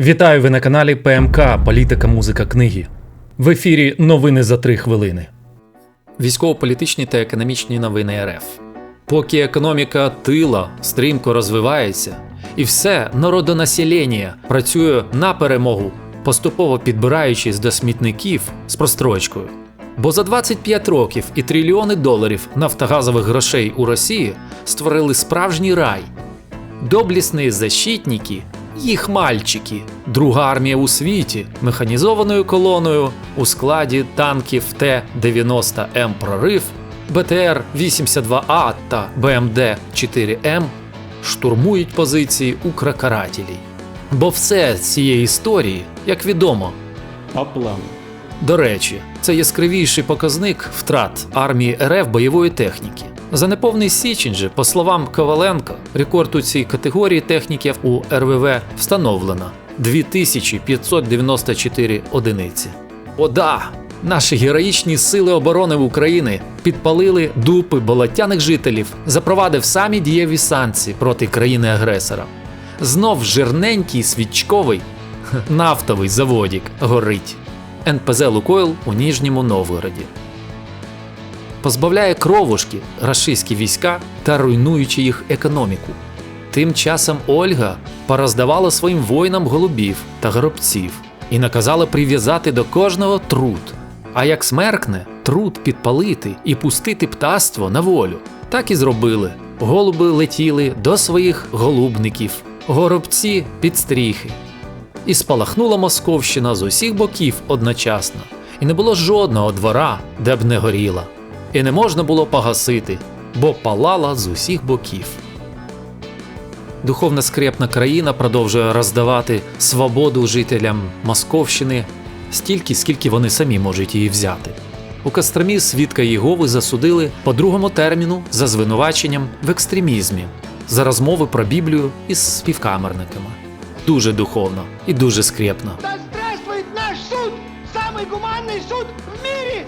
Вітаю ви на каналі ПМК Політика, музика, книги. В ефірі новини за три хвилини. Військово-політичні та економічні новини РФ. Поки економіка тила стрімко розвивається, і все народонаселення працює на перемогу, поступово підбираючись до смітників з прострочкою. Бо за 25 років і трильйони доларів нафтогазових грошей у Росії створили справжній рай, Доблісні защитники, їх мальчики, друга армія у світі, механізованою колоною у складі танків Т-90М Прорив, БТР-82А та БМД-4М штурмують позиції укрокарателей. Бо все з цієї історії, як відомо, По до речі, це яскравіший показник втрат армії РФ бойової техніки. За неповний січень же, по словам Коваленка, рекорд у цій категорії техніків у РВВ встановлено 2594 одиниці. О, да! Наші героїчні сили оборони України підпалили дупи болотяних жителів, запровадив самі дієві санкції проти країни-агресора. Знов жирненький свічковий нафтовий заводік горить. НПЗ Лукойл у Ніжньому Новгороді. Позбавляє кровушки рашистські війська та руйнуючи їх економіку. Тим часом Ольга пороздавала своїм воїнам голубів та горобців і наказала прив'язати до кожного труд. А як смеркне, труд підпалити і пустити птаство на волю. Так і зробили. Голуби летіли до своїх голубників, горобці під стріхи. І спалахнула Московщина з усіх боків одночасно, і не було жодного двора, де б не горіла, і не можна було погасити, бо палала з усіх боків. Духовна скрепна країна продовжує роздавати свободу жителям Московщини стільки, скільки вони самі можуть її взяти. У Костромі свідка Єгови засудили по другому терміну за звинуваченням в екстремізмі за розмови про Біблію із співкамерниками. Дуже духовно і дуже скрепно. Да здравствует наш суд! Самый гуманный суд в мире!